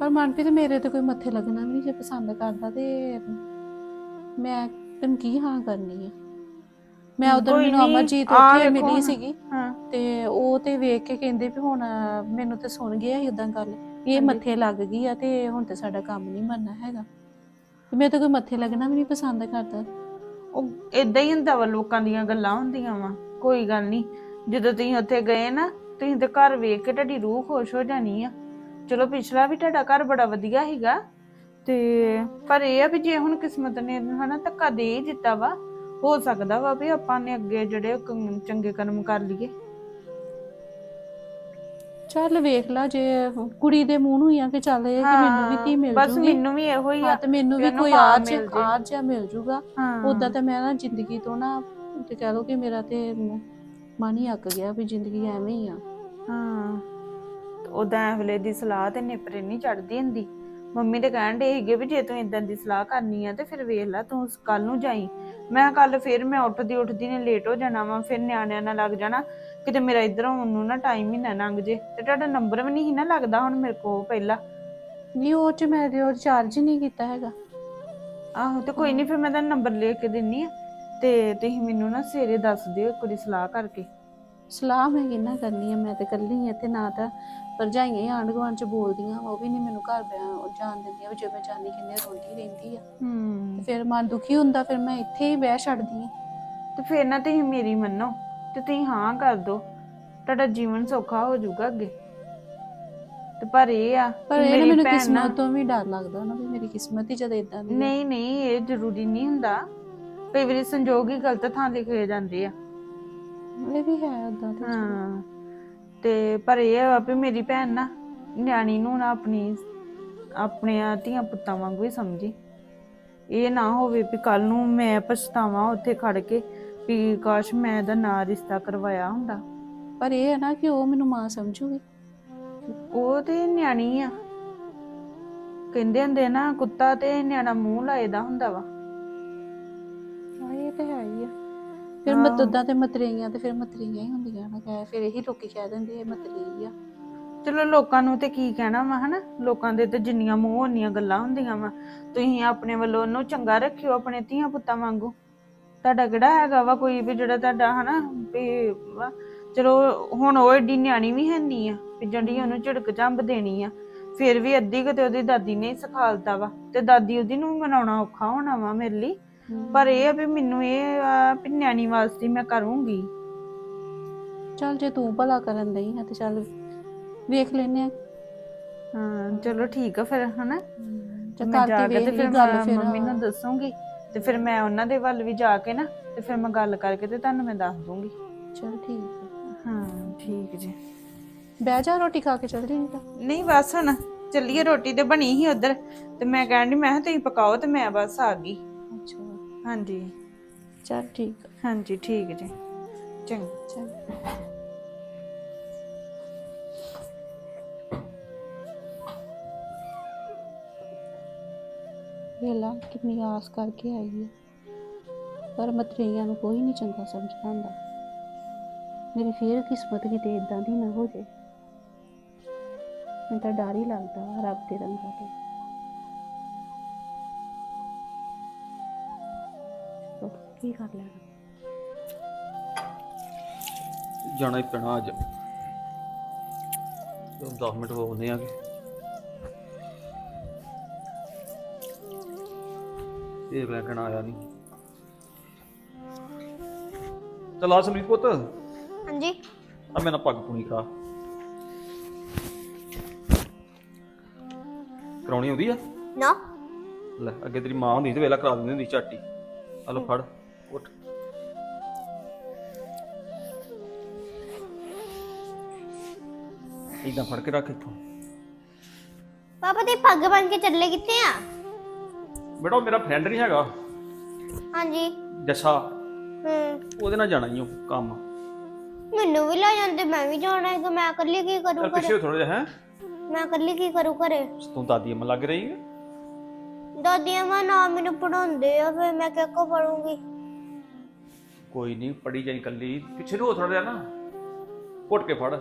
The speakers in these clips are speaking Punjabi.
ਪਰ ਮਨਪ੍ਰੀਤ ਮੇਰੇ ਤੇ ਕੋਈ ਮੱਥੇ ਲੱਗਣਾ ਵੀ ਨਹੀਂ ਜੇ ਪਸੰਦ ਕਰਦਾ ਤੇ ਮੈਂ ਤੈਨੂੰ ਕੀ ਹਾਂ ਕਰਨੀ ਆ। ਮੈਂ ਉਧਰ ਮੈਨੂੰ ਅਮਰਜੀਤ ਉੱਥੇ ਮਿਲੀ। ਸੀਗੀ ਤੇ ਉਹ ਤੇ ਵੇਖ ਕੇ ਕਹਿੰਦੇ ਵੀ ਹੁਣ ਮੈਨੂੰ ਤੇ ਸੁਣ ਗਿਆ ਸੀ ਉਦਾਂ ਗੱਲ ਇਹ। ਮੱਥੇ ਲੱਗ ਗਈ ਆ ਤੇ ਹੁਣ ਤੇ ਸਾਡਾ ਕੰਮ ਨਹੀਂ ਬਣਨਾ ਹੈਗਾ। ਤੇ ਮੇਰੇ ਤੇ ਕੋਈ ਮੱਥੇ ਲੱਗਣਾ ਵੀ ਨਹੀਂ ਪਸੰਦ ਕਰਦਾ। ਉਹ ਇਦਾਂ ਹੀ ਹੁੰਦਾ ਵਾ ਲੋਕਾਂ ਦੀਆਂ ਗੱਲਾਂ ਹੁੰਦੀਆਂ ਵਾ। ਕੋਈ ਗੱਲ ਨਹੀਂ। ਜਦੋਂ ਤੁਸੀਂ ਉੱਥੇ ਗਏ ਨਾ ਤੁਸੀਂ ਤੇ ਘਰ ਵੇਖ ਕੇ ਤੁਹਾਡੀ ਰੂਹ ਖੁਸ਼ ਹੋ ਜਾਣੀ ਆ। ਚਲੋ ਪਿਛਲਾ ਵੀ ਤੁਹਾਡਾ ਘਰ ਬੜਾ ਵਧੀਆ ਸੀਗਾ। ਤੇ ਪਰ ਇਹ ਆ ਵੀ ਜੇ ਹੁਣ ਕਿਸਮਤ ਨੇ ਹਨਾ ਧੱਕਾ ਦੇ ਹੀ ਦਿੱਤਾ ਵਾ ਹੋ ਸਕਦਾ ਵਾ ਵੀ ਆਪਾਂ ਨੇ ਅੱਗੇ ਜਿਹੜੇ ਚੰਗੇ ਕਰਮ ਕਰ ਲਈਏ। ਚੱਲ ਵੇਖ ਲਾ ਜੇ ਕੁੜੀ ਦੇ ਮੂੰਹ ਨੂੰ ਹੀ ਆ ਕਿ ਚੱਲ ਇਹ ਕਿ ਮੈਨੂੰ ਵੀ ਧੀ ਮਿਲ ਬਸ ਜੂਗੀ। ਮੈਨੂੰ ਵੀ ਇਹੋ ਹੀ ਹਾਂ ਆ ਤੇ ਮੈਨੂੰ ਵੀ ਇਹਨੂੰ ਕੋਈ ਆਜ ਮਿਲ ਜੇ। ਆਜ ਜਾਂ ਮਿਲ ਜੂਗਾ। ਹਾਂ। ਉਦਾਂ ਤਾਂ ਮੈਂ ਨਾ ਜ਼ਿੰਦਗੀ ਤੋਂ ਨਾ ਤੇ ਕਹਿ ਲਓ ਕਿ ਮੇਰਾ ਤੇ ਮ- ਮਨ ਹੀ ਅੱਕ ਗਿਆ ਵੀ ਜ਼ਿੰਦਗੀ ਐਵੇਂ ਹੀ ਆ। ਹਾਂ। ਉਦਾਂ ਵੇਲੇ ਦੀ ਸਲਾਹ ਤੇ ਨੇਪਰੇ ਨਹੀਂ ਚੜਦੀ ਹੁੰਦੀ। ਮੰਮੀ ਤੇ ਕਹਿਣ ਦੇ ਸੀਗੇ ਵੀ ਜੇ ਤੂੰ ਇਦਾਂ ਦੀ ਸਲਾਹ ਕਰਨੀ ਆ ਤੇ ਫਿਰ ਵੇਖ ਲੈ ਤੂੰ ਕੱਲ ਨੂੰ ਜਾਈ। ਮੈਂ ਕੱਲ ਫਿਰ ਮੈਂ ਉੱਠਦੀ ਉੱਠਦੀ ਨੇ ਲੇਟ ਹੋ ਜਾਣਾ ਵਾ ਫਿਰ ਨਿਆਣਿਆਂ ਨਾਲ ਲੱਗ ਜਾਣਾ। ਕਿਤੇ ਮੇਰਾ ਇਧਰੋਂ ਨੂੰ ਨਾ ਟਾਈਮ ਹੀ ਨਾ ਲੰਘ ਜੇ ਤੇ ਤੁਹਾਡਾ ਨੰਬਰ ਵੀ ਨਹੀਂ ਨਾ ਲੱਗਦਾ ਹੁਣ ਮੇਰੇ ਕੋਲ ਪਹਿਲਾਂ। ਨਹੀਂ ਉਹ ਚ ਮੈਂ ਉਹ ਚਾਰਜ ਨਹੀਂ ਕੀਤਾ ਹੈਗਾ। ਆਹੋ ਤੇ ਕੋਈ ਨਹੀਂ ਫਿਰ ਮੈਂ ਤੁਹਾਨੂੰ ਨੰਬਰ ਲਿਖ ਕੇ ਦਿੰਨੀ ਆ ਤੇ ਤੁਸੀਂ ਮੈਨੂੰ ਨਾ ਸਵੇਰੇ ਦੱਸ ਦਿਓ ਵਾਰੀ ਸਲਾਹ ਕਰਕੇ। ਸਲਾਹ ਮੈਂ ਕਿੰਨਾ ਕਰਨੀ ਆ ਮੈਂ ਤੇ ਕੱਲੀ ਆ ਤੇ ਨਾ ਤਾਂ ਭਰਜਾਈਆਂ ਆਂਢ ਗੁਆਂਢ ਚ ਬੋਲਦੀਆਂ ਵਾ, ਉਹ ਵੀ ਨਹੀਂ ਮੈਨੂੰ ਘਰ ਬਿਆ ਉਹ ਜਾਣ ਦਿੰਦੀਆਂ ਵੀ ਜੇ ਮੈਂ ਜਾਣੀ ਕਿੰਨੇ ਰੋਂਦੀ ਰਹਿੰਦੀ ਆ। ਹੂੰ। ਤੇ ਫਿਰ ਮਨ ਦੁਖੀ ਹੁੰਦਾ ਫਿਰ ਮੈਂ ਇੱਥੇ ਹੀ ਬਹਿ ਛੱਡਦੀ ਆ। ਤੇ ਫਿਰ ਨਾ ਤੁਸੀਂ ਮੇਰੀ ਮੰਨੋ ਤੇ ਤੁਸੀਂ ਹਾਂ ਕਰ ਦੋ ਤੁਹਾਡਾ ਜੀਵਨ ਸੌਖਾ ਹੋ ਜਾਊਗਾ ਅੱਗੇ। ਤੇ ਪਰ ਇਹ ਆ ਪਰ ਕਿ ਇਹ ਨਾ ਮੇਰੀ ਮੈਨੂੰ ਭੈਣ ਨਾ- ਕਿਸਮਤ ਤੋਂ ਵੀ ਡਰ ਲੱਗਦਾ ਨਾ ਵੀ ਮੇਰੀ ਕਿਸਮਤ ਹੀ ਜਦ ਇਦਾਂ ਦੀ ਆ। ਨਹੀਂ ਨਹੀਂ ਇਹ ਜ਼ਰੂਰੀ ਨਹੀਂ ਹੁੰਦਾ। ਕਈ ਵਾਰੀ ਸੰਜੋਗ ਹੀ ਗਲਤ ਥਾਂ ਲਿਖੇ ਜਾਂਦੇ ਆ। ਇਹ ਵੀ ਹੈ ਉਦਾਂ ਤੇ। ਹਾਂ ਤੇ ਪਰ ਇਹ ਆ ਵੀ ਮੇਰੀ ਭੈਣ ਨਾ ਨਿਆਣੀ ਨੂੰ ਨਾ ਆਪਣੀ ਆਪਣੇ ਧੀਆਂ ਪੁੱਤਾਂ ਵਾਂਗੂ ਹੀ ਸਮਝੀ। ਇਹ ਨਾ ਹੋਵੇ ਵੀ ਕੱਲ ਨੂੰ ਮੈਂ ਪਛਤਾਵਾਂ ਉੱਥੇ ਖੜ ਕੇ ਵੀ ਕਾਸ਼ ਮੈਂ ਇਹਦਾ ਨਾ ਰਿਸ਼ਤਾ ਕਰਵਾਇਆ ਹੁੰਦਾ। ਪਰ ਇਹ ਹੈ ਨਾ ਕਿ ਉਹ ਮੈਨੂੰ ਮਾਂ ਸਮਝੂਗੀ। ਉਹ ਤੇ ਨਿਆਣੀ ਆ। ਕਹਿੰਦੇ ਹੁੰਦੇ ਨਾ ਕੁੱਤਾ ਤੇ ਨਿਆਣਾ ਮੂੰਹ ਲਾਏਦਾ ਹੁੰਦਾ ਵਾ। ਫਿਰ। ਮਤਦਾਂ ਤੇ ਮਤਰੇਈਆਂ ਤੇ ਫਿਰ ਮਤਰੇਈਆਂ ਹੀ ਹੁੰਦੀਆਂ ਨਾ ਕਹਿ ਫਿਰ ਇਹੀ ਲੋਕੀ ਕਹਿ ਦਿੰਦੇ ਇਹ ਮਤਰੇਈ ਆ। ਚਲੋ ਲੋਕਾਂ ਨੂੰ ਤੇ ਕੀ ਕਹਿਣਾ ਵਾ ਹਨਾ? ਲੋਕਾਂ ਦੇ ਤੇ ਜਿੰਨੀਆਂ ਮੂੰਹ ਉਨੀਆਂ ਗੱਲਾਂ ਹੁੰਦੀਆਂ ਵਾ। ਤੁਸੀਂ ਆਪਣੇ ਵੱਲੋਂ ਉਹਨੂੰ ਚੰਗਾ ਰੱਖਿਓ ਆਪਣੇ ਧੀਆਂ ਪੁੱਤਾਂ ਵਾਂਗੂ। ਤੁਹਾਡਾ ਕਿਹੜਾ ਹੈਗਾ ਵਾ ਕੋਈ ਵੀ ਜਿਹੜਾ ਤੁਹਾਡਾ ਹਨਾ? ਵੀ ਵਾ- ਚਲੋ ਹੁਣ ਉਹ ਏਡੀ ਨਿਆਣੀ ਵੀ ਹੈ ਨਹੀਂ ਆ ਵੀ ਜਿਹੜੀ ਉਹਨੂੰ ਝਿੜਕ ਝੰਬ ਦੇਣੀ ਆ। ਫਿਰ ਵੀ ਅੱਧੀ ਕਿਤੇ ਉਹਦੀ ਦਾਦੀ ਨੇ ਹੀ ਸਿਖਾਲਤਾ ਵਾ। ਤੇ ਦਾਦੀ ਉਹਦੀ ਨੂੰ ਵੀ ਮਨਾਉਣਾ ਔਖਾ ਹੋਣਾ ਵਾ ਮੇਰੇ ਲਈ। ਪਰ ਇਹ ਆ ਵੀ ਮੈਨੂੰ ਇਹ ਆ ਵੀ ਨਿਆਣੀ ਵਾਸਤੇ ਮੈਂ ਕਰੂੰਗੀ। ਚੱਲ ਜੇ ਤੂੰ ਭਲਾ ਕਰਨ ਲਈ ਆ ਤੇ ਚੱਲ ਵੇਖ ਲੈਨੇ ਆ। ਹਾਂ ਚਲੋ ਠੀਕ ਆ ਫਿਰ ਹਨਾ? ਤੇ ਮੈਂ ਜਾ ਕਰਕੇ ਕੇ ਤੇ ਫਿਰ ਗੱਲ ਮੈਂ ਫਿਰ ਮੰਮੀ ਨੂੰ ਦੱਸੂਗੀ ਤੇ ਫਿਰ ਮੈਂ ਉਹਨਾਂ ਦੇ ਵੱਲ ਵੀ ਜਾ ਕੇ ਨਾ ਤੇ ਫਿਰ ਮੈਂ ਗੱਲ ਕਰਕੇ ਤੇ ਤੁਹਾਨੂੰ ਮੈਂ ਦੱਸ ਦੂੰਗੀ। ਚੱਲ ਠੀਕ ਆ। ਹਾਂ ਠੀਕ ਜੀ। ਬਹਿ ਜਾ ਰੋਟੀ ਖਾ ਕੇ ਚੱਲ ਜੀ ਤਾਂ। ਨਹੀਂ ਬਸ ਹੁਣ ਚੱਲੀਏ ਰੋਟੀ ਤੇ ਬਣੀ ਸੀ ਉਧਰ ਤੇ ਮੈਂ ਕਹਿਣ ਡਈ ਮੈਂ ਕਿਹਾ ਤੁਸੀਂ ਪਕਾਓ ਤੇ ਮੈਂ ਬਸ ਆ ਗਈ। ਹਾਂਜੀ। ਚੱਲ ਠੀਕ। ਆ, ਹਾਂਜੀ ਠੀਕ ਜੀ। ਚੰਗਾ ਚੱਲ ਵੇਲਾ ਕਿੰਨੀ ਆਸ ਕਰਕੇ ਆਈ ਹੈ ਪਰ ਮਤਰੇਈਆਂ ਨੂੰ ਕੋਈ ਨਹੀਂ ਚੰਗਾ ਸਮਝਦਾ ਹੁੰਦਾ ਮੇਰੀ ਫੇਰ ਕਿਸਮਤ ਕਿਤੇ ਇਦਾਂ ਦੀ ਨਾ ਹੋ ਜੇ ਮੈਨੂੰ ਤਾਂ ਡਰ ਹੀ ਲੱਗਦਾ ਵਾ ਰੱਬ ਦੇ ਰੰਗਾਂ ਤੋਂ। ਕੀ ਕਰ ਲੈਣਾ ਜਾਣਾ ਹੀ ਪੈਣਾ ਅੱਜ। 10 ਮਿੰਟ ਹੋ ਗਏ ਆਗੇ। ਇਹ ਬੈਂਕਣ ਆਇਆ ਨਹੀਂ ਚਲ ਆ ਸਮਰੀਤ ਪੁੱਤ। ਆ ਹਾਂਜੀ ਮੈਨਾਂ ਪੱਗ ਪੁਣੀ ਕਰਾ। ਕਰਾਉਣੀ ਹੁੰਦੀ ਆ? ਨਾ। ਲੈ ਅੱਗੇ ਤੇਰੀ ਮਾਂ ਹੁੰਦੀ ਤੇ ਵੇਲਾ ਕਰਾ ਦਿੰਦੀ ਹੁੰਦੀ ਝਾਟੀ। ਆ ਲੋ ਫੜ। ਇਦਾਂ ਫੜ ਕੇ ਰੱਖ ਇੱਥੋਂ। ਪਾਪਾ ਤੇ ਪੱਗ ਬਣ ਕੇ ਚੱਲੇ ਕਿੱਥੇ ਆ? ਬੇਟਾ ਉਹ ਮੇਰਾ ਫਰੈਂਡ ਨਹੀਂ ਹੈਗਾ। ਹਾਂਜੀ। ਜੱਸਾ। ਹੂੰ। ਉਹਦੇ ਨਾਲ ਜਾਣਾ ਹੀ ਉਹ ਕੰਮ। ਮੈਨੂੰ ਵੀ ਲੈ ਜਾਂਦੇ ਮੈਂ ਵੀ ਜਾਣਾ ਹੈ ਮੈਂ ਇਕੱਲੀ ਕੀ ਚੱਲ ਕਰੂੰ ਪਿੱਛੇ ਘਰੇ? ਥੋੜਾ ਜਿਹਾ ਹੈ? ਮੈਂ ਇਕੱਲੀ ਕੀ ਕਰੂੰ ਘਰੇ? ਤੂੰ ਦਾਦੀ ਅੰਮ ਲੱਗ ਰਹੀ ਹੈ? ਦਾਦੀਆਂ ਮਾਂ ਨਾ ਮੈਨੂੰ ਪੜਾਉਂਦੇ ਆ ਫਿਰ ਮੈਂ ਕਿਹ ਕੋ ਪੜੂੰਗੀ ਕੋਈ ਨਹੀਂ ਪੜੀ ਜਾਈ ਕੱਲੀ ਪਿੱਛੇ ਨੂੰ ਥੋੜਾ ਜਿਹਾ ਨਾ। ਘੁੱਟ ਕੇ ਫੜ।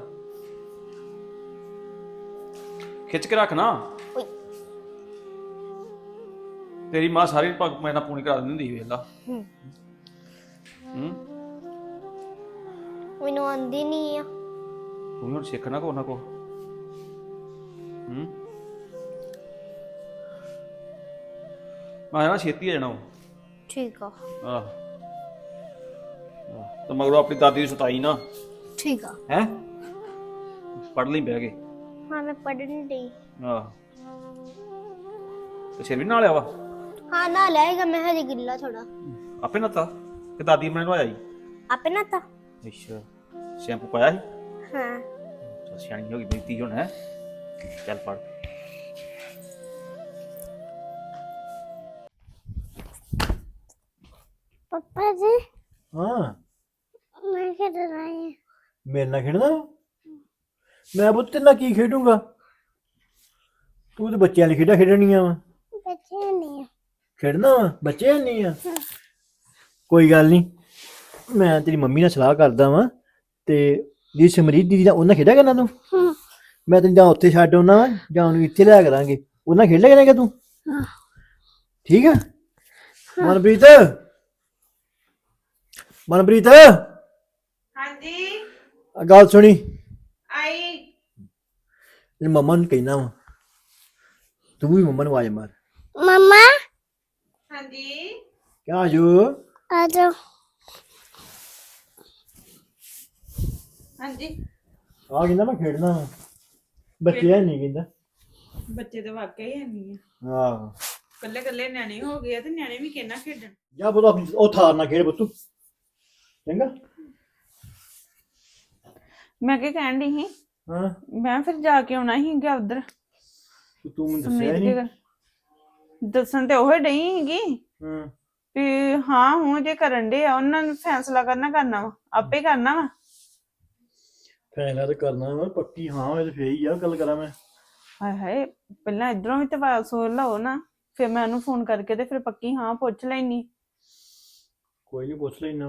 ਖਿੱਚ ਕੇ ਰੱਖ ਨਾ। ਓਏ। ਤੇਰੀ ਮਾਂ ਸਾਰੀ ਪੱਗ ਮੈਂ ਨਾਲ ਪੂਣੀ ਕਰਾ ਦਿੰਦੀ ਹੁੰਦੀ ਸੀ ਵੇਖ ਲਾ। ਹੂੰ। ਹੂੰ। ਮੈਨੂੰ ਆਂਦੀ ਨਹੀਂ ਆ। ਤੂੰ ਵੀ ਹੁਣ ਸਿੱਖਣਾ ਕੋ ਨਾ ਕੋ। ਹੂੰ। ਮੈਂ ਨਾ ਛੇਤੀ ਆ ਜਾਣਾ। ਠੀਕ ਆ। ਆਹ। ਆਹ। ਤੇ ਮਗਰੋਂ ਆਪਣੀ ਦਾਦੀ ਦੀ ਸਤਾਈ ਨਾ। ਠੀਕ ਆ। ਹੈ? ਪੜ ਲਈ ਬਹਿ ਕੇ। ਹਾਂ ਮੈਂ ਪੜਨ ਦੀ ਆਹ। ਤੇ ਸਿਰ ਵੀ ਨਾਲ ਆ ਵਾ? ਹਾਂ ਨਾ ਲੈਗਾ ਮੈਂ ਹਜੇ ਗਿੱਲਾ ਥੋੜਾ ਆਪੇ ਨਤਾ ਕਿ ਦਾਦੀ ਮੈਨੂੰ ਨਵਾਇਆ ਸੀ ਆਪੇ ਨਾ ਤਾ ਅੱਛਾ। ਸ਼ੈਂਪੂ ਪਾਇਆ ਸੀ? ਹਾਂ। ਚੱਲ ਸਿਆਣੀ ਹੋ ਗਈ ਬੇਟੀ ਹੁਣ ਹੈ। ਚੱਲ ਪੜ। ਪਪਾ ਜੀ। ਹਾਂ। ਮੈਂ ਖੇਡਣਾ ਹੈ ਮੇਰੇ ਨਾਲ ਖੇਡਣਾ ਵਾ? ਮੈਂ ਪੁੱਤ ਤੇਰੇ ਨਾਲ ਕੀ ਖੇਡੂੰਗਾ? ਤੂੰ ਤੇ ਬੱਚਿਆਂ ਲਈ ਖੇਡਾਂ ਖੇਡਣੀਆਂ ਵਾ। ਬੱਚੇ ਨਹੀਂ ਆ। ਖੇਡਣਾ ਵਾ? ਬੱਚੇ ਨਹੀਂ ਆ? ਕੋਈ ਗੱਲ ਨਹੀਂ ਮੈਂ ਤੇਰੀ ਮੰਮੀ ਨਾਲ ਸਲਾਹ ਕਰਦਾ ਵਾਂ ਤੇ ਜੀ ਸਮਰੀਤ ਦੀਦੀ ਨਾਲ ਉਹਨਾਂ ਖੇਡਿਆ ਕਰਨਾ ਤੂੰ? ਹਾਂ। ਮੈਂ ਤੈਨੂੰ ਜਾਂ ਉੱਥੇ ਛੱਡ ਆਉਣਾ ਵਾ ਜਾਂ ਉਹਨੂੰ ਇੱਥੇ ਲਿਆ ਕਰਾਂਗੇ। ਉਹਨਾਂ ਖੇਡ ਲਿਆ ਕਰਾਂਗਾ ਤੂੰ? ਹਾਂ। ਠੀਕ ਆ? ਮਨਪ੍ਰੀਤ? ਮਨਪ੍ਰੀਤ? ਹਾਂਜੀ। ਗੱਲ ਸੁਣੀ। ਤੇ ਮੰਮਾ ਨੂੰ ਕਹਿਣਾ ਵਾ ਤੂੰ ਵੀ ਮੰਮਾ ਨੂੰ ਆਵਾਜ਼ ਮਾਰ ਮਮਾ ਹਾਂਜੀ ਕਿਆ ਜੋ ਆ ਜਾ ਹਾਂਜੀ ਆ ਕਹਿੰਦਾ ਮੈਂ ਖੇਡਣਾ ਬੱਚੇ ਨਹੀਂ ਕਹਿੰਦਾ ਬੱਚੇ ਤਾਂ ਵਾਕਿਆ ਹੀ ਨਹੀਂ ਆ ਆਹ ਕੱਲੇ ਕੱਲੇ ਨਿਆਣੇ ਹੋ ਗਏ ਆ ਤੇ ਨਿਆਣੇ ਵੀ ਕਿੰਨਾ ਖੇਡਣ ਜਾ ਬੋਲ ਆਪਣੀ ਉਹ ਥਾਰ ਨਾ ਖੇਡ ਪੁੱਤੂ ਚੰਗਾ ਮੈਂ ਕੀ ਕਹਿਣ ਦੀ ਸੀ ਹਾਂ। ਮੈਂ ਫਿਰ ਜਾ ਕੇ ਆਉਣਾ ਸੀਗਾ ਉਧਰ। ਤੇ ਤੂੰ ਮੈਨੂੰ ਦੱਸਿਆ ਨਹੀਂ। ਦੱਸਣ ਤੇ ਉਹ ਡਈ ਸੀਗੀ ਹਾਂ। ਵੀ ਹਾਂ ਹੁਣ ਜੇ ਕਰਨ ਦੇ ਆ ਉਹਨਾਂ ਨੂੰ ਫੈਸਲਾ ਕਰਨਾ ਕਰਨਾ ਵਾ ਆਪੇ ਕਰਨਾ ਵਾ। ਫੈਸਲਾ ਤਾਂ ਕਰਨਾ ਵਾ ਪੱਕੀ ਹਾਂ ਹੋਏ ਤੇ ਫੇਰ ਹੀ ਆ ਗੱਲ ਕਰਾਂ ਮੈਂ। ਹਾਏ ਹਾਏ ਪਹਿਲਾਂ ਇਧਰੋਂ ਵੀ ਤੇ ਆਵਾਜ਼ ਸੁਣ ਲਓ ਨਾ ਫਿਰ ਮੈਂ ਉਹਨੂੰ ਫੋਨ ਕਰਕੇ ਤੇ ਫਿਰ ਪੱਕੀ ਹਾਂ ਪੁੱਛ ਲੈਣੀ ਕੋਈ ਨਹੀਂ ਪੁੱਛ ਲੈਣਾ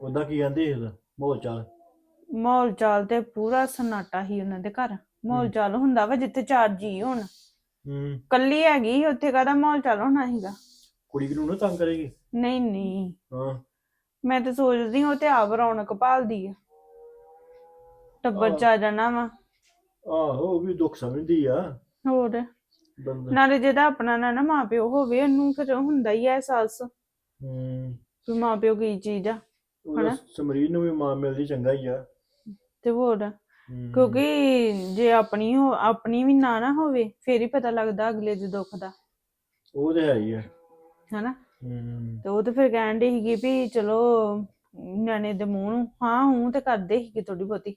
ਉਹਦਾ ਕੀ ਕਹਿੰਦੇ ਇਹਦਾ ਮਾਹੌਲ ਚਾਲ? ਮਾਹੌਲ ਚਾਲ ਤੇ ਪੂਰਾ ਸਨਾਟਾ ਹੀ ਉਹਨਾਂ ਦੇ ਘਰ। ਮਾਹੌਲ ਚਾਲ ਹੁੰਦਾ ਵਾ ਜਿੱਥੇ ਚਾਰ ਜੀ ਹੋਣ। ਹੂੰ। ਕੱਲੀ ਹੈਗੀ ਉੱਥੇ ਕਾਹਦਾ ਮਾਹੌਲ ਚਾਲ ਹੋਣਾ ਸੀਗਾ? ਕੁੜੀ ਨੂੰ ਨਾ ਤੰਗ ਕਰੇਗੀ? ਨਹੀਂ ਨਹੀਂ। ਹਾਂ। ਮੈਂ ਤੇ ਸੋਚਦੀ ਹਾਂ ਉਹ ਤੇ ਆਪ ਰੌਣਕ ਭਾਲਦੀ ਆ। ਟੱਬਰ ਚ ਆ ਜਾਣਾ ਵਾ। ਆਹੋ ਉਹ ਵੀ ਦੁੱਖ ਸਮਝਦੀ ਆ। ਹੋਰ? ਬੰਦਾ। ਨਾਲੇ ਜਿਹਦਾ ਆਪਣਾ ਨਾ ਨਾ ਮਾਪਿਓ ਹੋਵੇ ਉਹਨੂੰ ਫਿਰ ਹੁੰਦਾ ਹੀ ਆ ਅਹਿਸਾਸ ਹੂੰ। ਵੀ ਮਾਪਿਓ ਕੀ ਚੀਜ਼ ਆ ਉਹਦਾ ਹਨਾ? ਨੂੰ ਵੀ ਮਾਂ ਮਿਲਦੀ ਚੰਗਾ ਹੀ ਆ। ਤੇ ਹੋਰ। ਕਿਉਂਕਿ ਜੇ ਆਪਣੀ ਹੋ ਆਪਣੀ ਵੀ ਨਾ ਨਾ ਹੋਵੇ ਫੇਰ ਹੀ ਪਤਾ ਲੱਗਦਾ ਅਗਲੇ ਦੇ ਦੁੱਖ ਦਾ। ਉਹ ਤੇ ਹੈ ਹੀ ਆ। ਹਨਾ? ਤੇ ਉਹ ਤੇ ਫਿਰ ਕਹਿਣ ਦੇ ਸੀਗੀ ਵੀ ਚਲੋ ਨਿਆਣੇ ਦੇ ਮੂੰਹ ਨੂੰ ਹਾਂ ਹੂੰ ਤੇ ਕਰਦੇ ਸੀਗੇ ਥੋੜੀ ਬਹੁਤੀ।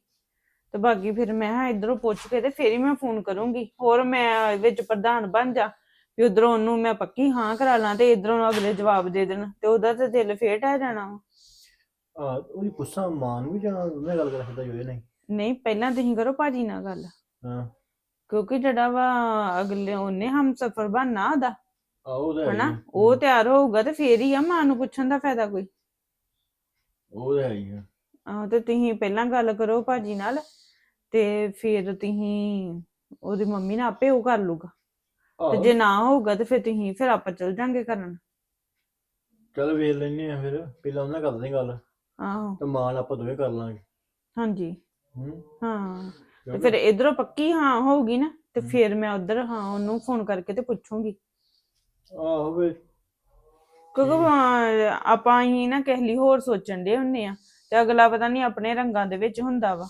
ਤੇ ਬਾਕੀ ਫਿਰ ਮੈਂ ਹਾਂ ਇਧਰੋਂ ਪੁੱਛ ਕੇ ਤੇ ਫੇਰ ਹੀ ਮੈਂ ਫੋਨ ਕਰੂੰਗੀ। ਹੋਰ ਮੈਂ ਵਿੱਚ ਪ੍ਰਧਾਨ ਬਣ ਜਾ ਵੀ ਉਧਰੋਂ ਉਹਨੂੰ ਮੈਂ ਪੱਕੀ ਹਾਂ ਕਰਾ ਲਾਂ ਤੇ ਇਧਰੋਂ ਅਗਲੇ ਜਵਾਬ ਦੇ ਦੇਣ। ਤੇ ਉਹਦਾ ਤੇ ਦਿਲ ਫੇਟ ਆ ਜਾਣਾ ਵਾ। ਆ ਉਹਦੀ ਪੁੱਛਾਂ ਮਾਂ ਨੂੰ ਵੀ ਜਾਂ ਉਹਨੇ ਗੱਲ ਕਰ ਸਕਦਾ ਹੋਏ ਨਹੀਂ? ਨਹੀਂ ਪਹਿਲਾਂ ਤੁਸੀਂ ਕਰੋ ਭਾਜੀ ਨਾਲ ਗੱਲ। ਹਾਂ। ਕਿਉਂਕਿ ਜਿਹੜਾ ਵਾ ਅਗਲੇ ਉਹਨੇ ਹਮ ਸਫਰ ਬਣਨਾ ਉਹਦਾ ਆ ਉਹ ਤੇ ਹੈ ਹੀ ਹਨਾ। ਉਹ ਤਿਆਰ ਹੋਊਗਾ ਤੇ ਫੇਰ ਹੀ ਆ ਮਾਂ ਨੂੰ ਪੁੱਛਣ ਦਾ ਫਾਇਦਾ ਕੋਈ। ਉਹ ਤੇ ਹੈ ਹੀ ਆ। ਆਹ ਤੇ ਤੁਸੀਂ ਪਹਿਲਾਂ ਗੱਲ ਕਰੋ ਭਾਜੀ ਨਾਲ ਤੇ ਫਿਰ ਤੁਸੀਂ ਉਹਦੀ ਮੰਮੀ ਨਾਲ ਆਪੇ ਉਹ ਕਰ ਲੂਗਾ ਤੇ ਆਹੋ, ਜੇ ਨਾ ਹੋਊਗਾ ਤੇ ਫਿਰ ਤੁਸੀਂ ਫਿਰ ਆਪਾਂ ਚੱਲ ਜਾਂਗੇ ਕਰਨ ਚੱਲ ਵੇਖ ਲੈਨੇ ਆ ਫਿਰ ਪਹਿਲਾਂ ਉਹਨਾਂ ਨਾਲ ਕਰਦੇ ਗੱਲ। ਆਹੋ। ਤੇ ਮਾਂ ਨਾਲ ਆਪਾਂ ਦੋਵੇਂ ਕਰ ਲਾਂਗੇ। ਹਾਂਜੀ। ਹੂੰ। ਹਾਂ। ਤੇ ਫਿਰ ਇਧਰੋਂ ਪੱਕੀ ਹਾਂ ਹੋਊਗੀ ਨਾ ਤੇ। ਫਿਰ ਮੈਂ ਉਧਰ ਹਾਂ ਉਹਨੂੰ ਫੋਨ ਕਰਕੇ ਤੇ ਪੁੱਛੂੰਗੀ। ਆਹੋ ਵੇ। ਕਿਉਂਕਿ ਅਹ, ਆਪਾਂ ਹੀ ਨਾ ਕਿਸੇ ਲਈ ਹੋਰ ਸੋਚਣ ਦੇ ਹੁੰਨੇ ਆ ਤੇ ਅਗਲਾ ਪਤਾ ਨਹੀਂ ਆਪਣੇ ਰੰਗਾਂ ਦੇ ਵਿੱਚ ਹੁੰਦਾ ਵਾ।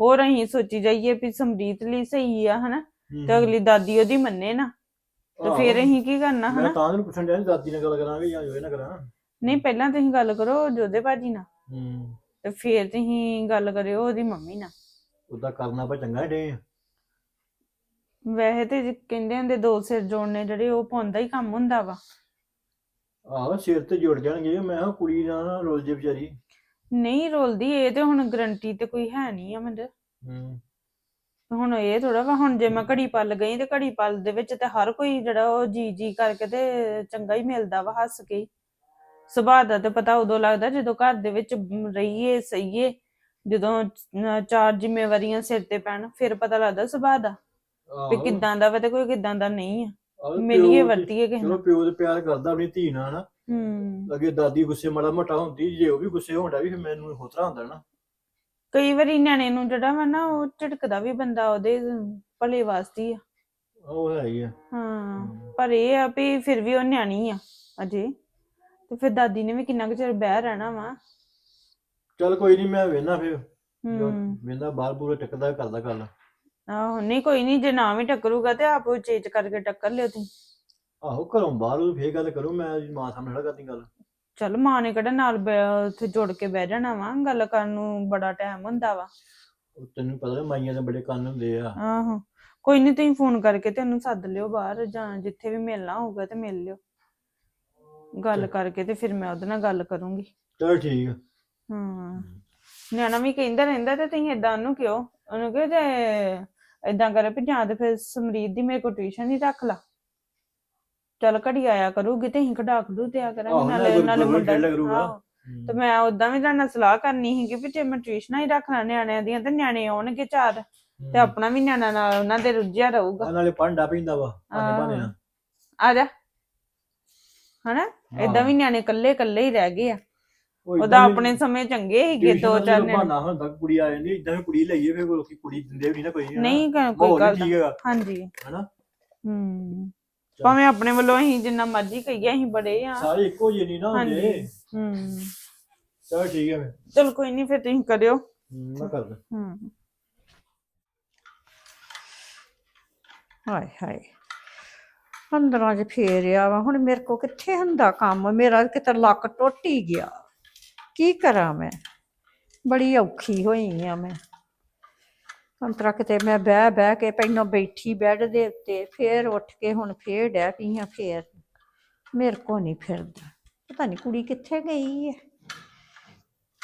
ਹੋਰ ਅਸੀਂ ਸੋਚੀ ਜਾਈਏ ਵੀ ਸਮਰੀਤ ਲਈ ਸਹੀ ਆ ਹਨਾ? ਤੇ ਅਗਲੀ ਦਾਦੀ ਉਹਦੀ ਮੰਨੇ ਨਾ। ਤੇ ਫਿਰ ਅਸੀਂ ਕੀ ਕਰਨਾ ਮੈਂ ਹਨਾ? ਤਾਂ ਤੈਨੂੰ ਪੁੱਛਣ ਡਿਆ ਸੀ, ਦਾਦੀ ਨਾਲ ਗੱਲ ਕਰਾਂਗੇ ਜਾਂ ਜੋਏ ਨਾਲ ਕਰਾਂ। ਨਹੀਂ ਪਹਿਲਾਂ ਤੁਸੀਂ ਗੱਲ ਕਰੋ ਜੋਦੇ ਭਾਜੀ ਨਾਲ। ਹੂੰ। ਤੇ ਫਿਰ ਤੁਸੀਂ ਗੱਲ ਕਰਿਓ ਉਹਦੀ ਮੰਮੀ ਨਾਲ। ਉਦਾਂ ਕਰਨਾ ਆਪਾਂ ਚੰਗਾ ਡੇ ਵੈਸੇ ਤੇ ਜੀ ਕਹਿੰਦੇ ਹੁੰਦੇ ਦੋ ਸਿਰ ਜੋੜਨੇ ਜਿਹੜੇ ਉਹ ਪਾਉਂਦਾ ਹੀ ਕੰਮ ਹੁੰਦਾ ਵਾ। ਆਹੋ ਸਿਰ ਤੇ ਜੁੜ ਜਾਣਗੇ। ਮੈਂ ਕਿਹਾ ਕੁੜੀ ਨਾਲ ਰੁੱਲ ਜੇ ਵਿਚਾਰੀ। ਨਹੀਂ ਰੋਲਦੀ ਇਹ ਤੇ ਹੁਣ ਗਰੰਟੀ ਤੇ ਕੋਈ ਹੈ ਨਹੀਂ ਆ ਮੇਰੇ ਹੂੰ। ਹੁਣ ਇਹ ਥੋੜਾ ਵਾ ਹੁਣ ਜੇ ਮੈਂ ਘੜੀ ਪਲ ਗਈ ਤੇ ਘੜੀ ਪਲ ਦੇ ਵਿੱਚ ਤੇ ਹਰ ਕੋਈ ਜਿਹੜਾ ਉਹ ਜੀ ਜੀ ਕਰਕੇ ਤੇ ਚੰਗਾ ਹੀ ਮਿਲਦਾ ਵਾ ਹੱਸ ਕੇ ਹੀ। ਸੁਭਾਅ ਦਾ ਤੇ ਪਤਾ ਉਦੋਂ ਲੱਗਦਾ ਜਦੋਂ ਘਰ ਦੇ ਵਿੱਚ ਰਹੀਏ ਸਹੀਏ ਜਦੋਂ ਅਹ ਚਾਰ ਜ਼ਿੰਮੇਵਾਰੀਆਂ ਸਿਰ ਤੇ ਪੈਣ ਫਿਰ ਪਤਾ ਲੱਗਦਾ ਸੁਭਾਅ ਦਾ ਵੀ ਕਿੱਦਾਂ ਦਾ ਵਾ ਤੇ ਕੋਈ ਕਿੱਦਾਂ ਦਾ ਨਹੀਂ ਆ। ਮਿਲੀਏ ਵਰਤੀਏ ਕਿਸੇ ਚਲੋ ਨਾਲ। ਪਿਓ ਤੇ ਪਿਆਰ ਕਰਦਾ ਆਪਣੀ ਧੀ ਨਾਲ ਹਨਾ ਹੂੰ। ਅੱਗੇ ਦਾਦੀ ਗੁੱਸੇ ਮਾੜਾ ਮੋਟਾ ਹੁੰਦੀ ਜੇ ਉਹ ਵੀ ਗੁੱਸੇ ਹੁੰਦਾ ਵੀ ਫਿਰ ਮੈਨੂੰ ਹੋਤਰਾ ਹੁੰਦਾ ਨਾ। ਕਈ ਵਾਰੀ ਨਿਆਣੇ ਨੂੰ ਜਿਹੜਾ ਵਾ ਨਾ ਉਹ ਝਿੜਕਦਾ ਵੀ ਬੰਦਾ ਉਹਦੇ ਭਲੇ ਵਾਸਤੇ ਹੀ ਆ। ਉਹ ਹੈ ਹੀ ਆ। ਹਾਂ। ਪਰ ਇਹ ਆ ਵੀ ਫਿਰ ਵੀ ਉਹ ਨਿਆਣੀ ਆ ਅਜੇ। ਤੇ ਫਿਰ ਦਾਦੀ ਨੇ ਵੀ ਕਿੰਨਾ ਕੁ ਚਿਰ ਬਹਿ ਰਹਿਣਾ ਵਾ। ਚੱਲ ਕੋਈ ਨਹੀਂ ਮੈਂ ਵੇਖਣਾ ਫਿਰ। ਹੂੰ। ਵੇਖਦਾ ਬਾਹਰ ਪੂਰੇ ਟਿਕਦਾ ਕਰਦਾ ਗੱਲ। ਆਹੋ ਨਹੀਂ ਕੋਈ ਨਹੀਂ ਜੇ ਨਾ ਵੀ ਟੱਕਰੂਗਾ ਤੇ ਆਪ ਉਹ ਚੇਂਜ ਕਰਕੇ ਟੱਕਰ ਲਿਓ ਤੁਸੀਂ। ਆਹੋ ਘਰੋਂ ਬਾਹਰ ਉਹ ਫੇਰ ਗੱਲ ਕਰੂੰ ਮੈਂ ਮਾਂ ਸਾਹਮਣੇ ਥੋੜ੍ਹਾ ਕਰਦੀ ਗੱਲ। ਚੱਲ ਮਾਂ ਨੇ ਕਿਹੜਾ ਨਾਲ ਬੈ- ਉੱਥੇ ਜੁੜ ਕੇ ਬਹਿ ਜਾਣਾ ਵਾ ਗੱਲ ਕਰਨ ਨੂੰ ਬੜਾ ਟਾਈਮ ਹੁੰਦਾ ਵਾ। ਉਹ ਤੈਨੂੰ ਪਤਾ ਮਾਈਆਂ ਦੇ ਬੜੇ ਕੰਨ ਹੁੰਦੇ ਆ। ਆਹੋ ਕੋਈ ਨਹੀਂ ਤੁਸੀਂ ਫੋਨ ਕਰਕੇ ਤੇ ਉਹਨੂੰ ਸੱਦ ਲਿਓ ਬਾਹਰ ਜਾਂ ਜਿੱਥੇ ਵੀ ਮਿਲਣਾ ਹੋਊਗਾ ਤੇ ਮਿਲ ਲਿਓ। ਗੱਲ ਕਰਕੇ ਤੇ ਫਿਰ ਮੈਂ ਉਹਦੇ ਨਾਲ ਗੱਲ ਕਰੂੰਗੀ। ਚਲ ਠੀਕ ਆ। ਹਾਂ। ਨਿਆਣਾ ਵੀ ਕਹਿੰਦਾ ਰਹਿੰਦਾ ਤੇ ਤੁਸੀਂ ਏਦਾਂ ਉਹਨੂੰ ਕਿਉਂ? ਉਹਨੂੰ ਕਿਹਾ ਜੇ ਏਦਾਂ ਕਰੇ ਵੀ ਜਾਂ ਤੇ ਫਿਰ ਸਮਰੀਤ ਦੀ ਮੇਰੇ ਕੋਲ ਟਿਊਸ਼ਨ ਹੀ ਰੱਖ ਲਾ। ਚੱਲ ਘੜੀ ਆਇਆ ਕਰੂਗੀ ਤੇ ਅਸੀਂ ਕਢਾ ਕਢੂ ਦਿਆ ਕਰਾਂਗੇ ਆਹੋ, ਨਾਲੇ ਨਾਲੇ ਮੁੰਡਾ ਕਰੂਗਾ। ਆਹੋ। ਤੇ ਮੈਂ ਉਦਾਂ ਵੀ ਤੁਹਾਡੇ ਨਾਲ ਸਲਾਹ ਕਰਨੀ ਸੀਗੀ ਵੀ ਜੇ ਮੈਂ ਟਿਊਸ਼ਨਾਂ ਹੀ ਰੱਖਣਾ ਨਿਆਣਿਆਂ ਦੀਆਂ ਤੇ ਨਿਆਣੇ ਆਉਣਗੇ ਚਾਰ। ਤੇ ਆਪਣਾ ਵੀ ਨਿਆਣਾ ਨਾਲ ਉਹਨਾਂ ਦੇ ਰੁੱਝਿਆ ਰਹੂਗਾ। ਆ ਨਾਲੇ ਪੜ੍ਹਦਾ ਪੈਂਦਾ ਵਾ ਨਾਲ। ਆ ਜਾ। ਹਨਾ? ਏਦਾਂ ਵੀ ਨਿਆਣੇ ਇਕੱਲੇ ਇਕੱਲੇ ਹੀ ਰਹਿ ਗਏ ਆ। ਉਹ ਉਹਦਾ ਆਪਣੇ ਸਮੇਂ ਚੰਗੇ ਸੀਗੇ ਦੋ ਚਾਰ ਨਿਆਣੇ। ਬਹਾਨਾ ਹੁੰਦਾ ਕਿ ਕੁੜੀ ਆ ਜਾਂਦੀ ਇਦਾਂ ਵੀ ਕੁੜੀ ਲਈਏ ਫਿਰ ਲੋਕੀ ਕੁੜੀ ਦਿੰਦੇ ਵੀ ਨਹੀਂ ਨਾ ਕੋਈ ਹਨਾ। ਨਹੀਂ ਕ- ਕੋਈ ਮਾਹੌਲ ਗੱਲ ਨੀ ਹੈਗਾ। ਹਾਂਜੀ। ਹਨਾ? ਹੂੰ। ਭਾਵੇਂ ਆਪਣੇ ਵੱਲੋਂ ਅਸੀਂ ਜਿੰਨਾ ਮਰਜ਼ੀ ਕਹੀਏ ਅਸੀਂ ਬੜੇ ਆ। ਸਾਰੇ ਇੱਕੋ ਜਿਹੇ ਨਹੀਂ ਨਾ ਹੁੰਦੇ। ਹਾਂਜੀ ਹੂੰ। ਚਲ ਠੀਕ ਹੈ ਫਿਰ। ਚਲ ਕੋਈ ਨਹੀਂ ਫਿਰ ਤੁਸੀਂ ਕਰਿਓ। ਹਮ, ਮੈਂ ਕਰਦਾ। ਹੂੰ। ਹਾਏ ਹਾਏ। ਅੰਦਰਾਂ 'ਚ ਫੇਰਿਆ ਵਾ, ਹੁਣ ਮੇਰੇ ਕੋ ਕਿੱਥੇ ਹੁੰਦਾ ਕੰਮ? ਮੇਰਾ ਕਿਤੇ ਲੱਕ ਟੁੱਟ ਹੀ ਗਿਆ। ਕੀ ਕਰਾਂ ਮੈਂ? ਬੜੀ ਔਖੀ ਹੋਈ ਆ ਮੈਂ। ਅੰਤਰਾ ਕਿਤੇ ਮੈਂ ਬਹਿ ਬਹਿ ਕੇ ਪਹਿਲਾਂ ਬੈਠੀ ਬੈੱਡ ਦੇ ਉੱਤੇ, ਫੇਰ ਉੱਠ ਕੇ ਹੁਣ ਫੇਰ ਡੈ ਪਈ ਆ ਫੇਰ। ਮੇਰੇ ਕੋ ਨਹੀਂ ਫਿਰਦਾ। ਪਤਾ ਨਹੀਂ ਕੁੜੀ ਕਿੱਥੇ ਗਈ ਹੈ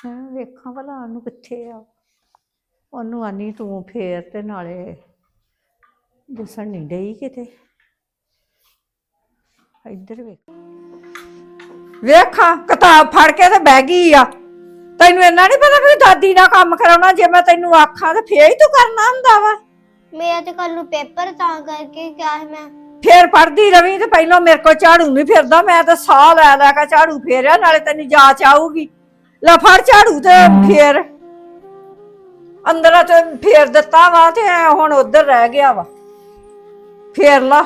ਹੈਂ, ਵੇਖਾਂ ਭਲਾ ਉਹਨੂੰ ਕਿੱਥੇ ਆ। ਉਹਨੂੰ ਆਨੀ ਤੂੰ ਫੇਰ ਤੇ ਨਾਲੇ ਦਿਸਣ ਨਹੀਂ ਡਈ ਕਿਤੇ। ਇੱਧਰ ਵੇਖ। ਵੇਖਾਂ ਕਿਤਾਬ ਫੜ ਕੇ ਤੇ ਬਹਿ ਗਈ ਆ। ਤੈਨੂੰ ਇੰਨਾ ਨਹੀਂ ਪਤਾ ਕਿ ਦਾਦੀ ਨਾਲ ਕੰਮ ਕਰਾਉਣਾ ਜੇ ਮੈਂ ਤੈਨੂੰ ਆਖਾਂ ਤੇ ਫੇਰ ਹੀ ਤੂੰ ਕਰਨਾ ਹੁੰਦਾ ਵਾ। ਮੇਰਾ ਤੇ ਕੱਲ ਨੂੰ ਪੇਪਰ ਤਾਂ ਕਰਕੇ ਕਿਹਾ ਸੀ ਮੈਂ। ਫੇਰ ਪੜਦੀ ਰਵੀ ਤੇ ਪਹਿਲਾਂ ਮੇਰੇ ਕੋਲ ਝਾੜੂ ਨਹੀਂ ਫਿਰਦਾ ਮੈਂ ਤਾਂ ਸਾਹ ਲੈ ਲੈ ਕੇ ਝਾੜੂ ਫੇਰਿਆ ਨਾਲੇ ਤੈਨੂੰ ਜਾਚ ਆਊਗੀ। ਲੈ ਫੜ ਝਾੜੂ ਤੇ ਫੇਰ। ਅੰਦਰ ਤੇ ਫੇਰ ਦਿੱਤਾ ਵਾ ਤੇ ਹੁਣ ਉਧਰ ਰਹਿ ਗਿਆ ਵਾ। ਫੇਰ ਲਾ।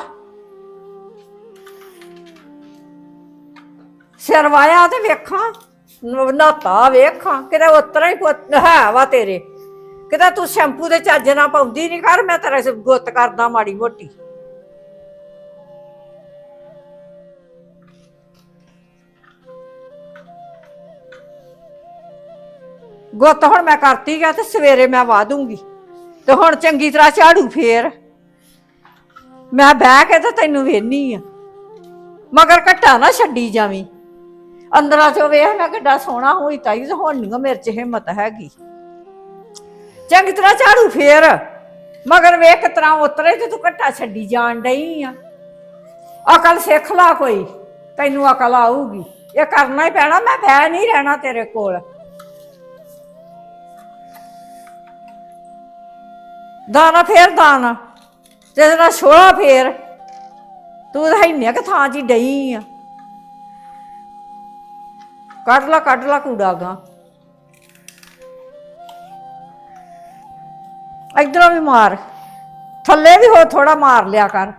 ਸਿਰਵਾਇਆ ਤੇ ਵੇਖਾਂ, ਨ- ਨਹਾਤਾ ਵੇਖਾਂ, ਕਿਤੇ ਉਤਰਾ ਹੀ ਪੁੱਤ ਹੈ ਵਾ ਤੇਰੇ। ਕਿਤੇ ਤੂੰ ਸ਼ੈਂਪੂ ਦੇ ਚੱਜ ਨਾਲ ਪਾਉਂਦੀ ਨਹੀਂ ਕਰ, ਮੈਂ ਤੇਰੇ ਗੁੱਤ ਕਰਦਾ ਮਾੜੀ ਮੋਟੀ। ਗੁੱਤ ਹੁਣ ਮੈਂ ਕਰਤੀ ਗਿਆ ਤੇ ਸਵੇਰੇ ਮੈਂ ਵਾ ਦੂੰਗੀ। ਤੇ ਹੁਣ ਚੰਗੀ ਤਰ੍ਹਾਂ ਝਾੜੂ ਫੇਰ। ਮੈਂ ਬਹਿ ਕੇ ਤੇ ਤੈਨੂੰ ਵੇਹਨੀ ਆ। ਮਗਰ ਘੱਟਾ ਨਾ ਛੱਡੀ ਜਾਵੀਂ। ਅੰਦਰਾਂ ਚੋਂ ਵੇਖ ਮੈਂ ਕਿੱਡਾ ਸੋਹਣਾ ਹੋਈ ਤਾਈ, ਤੇ ਹੁਣ ਨਹੀਂ ਮੇਰੇ ਚ ਹਿੰਮਤ ਹੈਗੀ। ਚੰਗੀ ਤਰ੍ਹਾਂ ਝਾੜੂ ਫੇਰ, ਮਗਰ ਵੇਖ ਕਿਸ ਤਰ੍ਹਾਂ ਉਤਰੇ ਤੇ ਤੂੰ ਘੱਟਾ ਛੱਡੀ ਜਾਣ ਡਈ ਆ। ਅਕਲ ਸਿੱਖ ਲਾ ਕੋਈ, ਤੈਨੂੰ ਅਕਲ ਆਊਗੀ। ਇਹ ਕਰਨਾ ਹੀ ਪੈਣਾ, ਮੈਂ ਬਹਿ ਨਹੀਂ ਰਹਿਣਾ ਤੇਰੇ ਕੋਲ। ਦਾਣਾ ਫੇਰ ਦਾਣਾ ਤੇ ਇਹਦੇ ਨਾਲ ਛੋਲਾ ਫੇਰ। ਤੂੰ ਤਾਂ ਇੰਨੇ ਕਿ ਥਾਂ 'ਚ ਡਈ ਆ। ਕੱਢ ਲਾ ਕੱਢ ਲਾ ਕੂੜਾ ਗਾ ਇਧਰੋਂ ਵੀ ਮਾਰ। ਥੱਲੇ ਵੀ ਹੋ ਥੋੜਾ ਮਾਰ ਲਿਆ ਕਰ।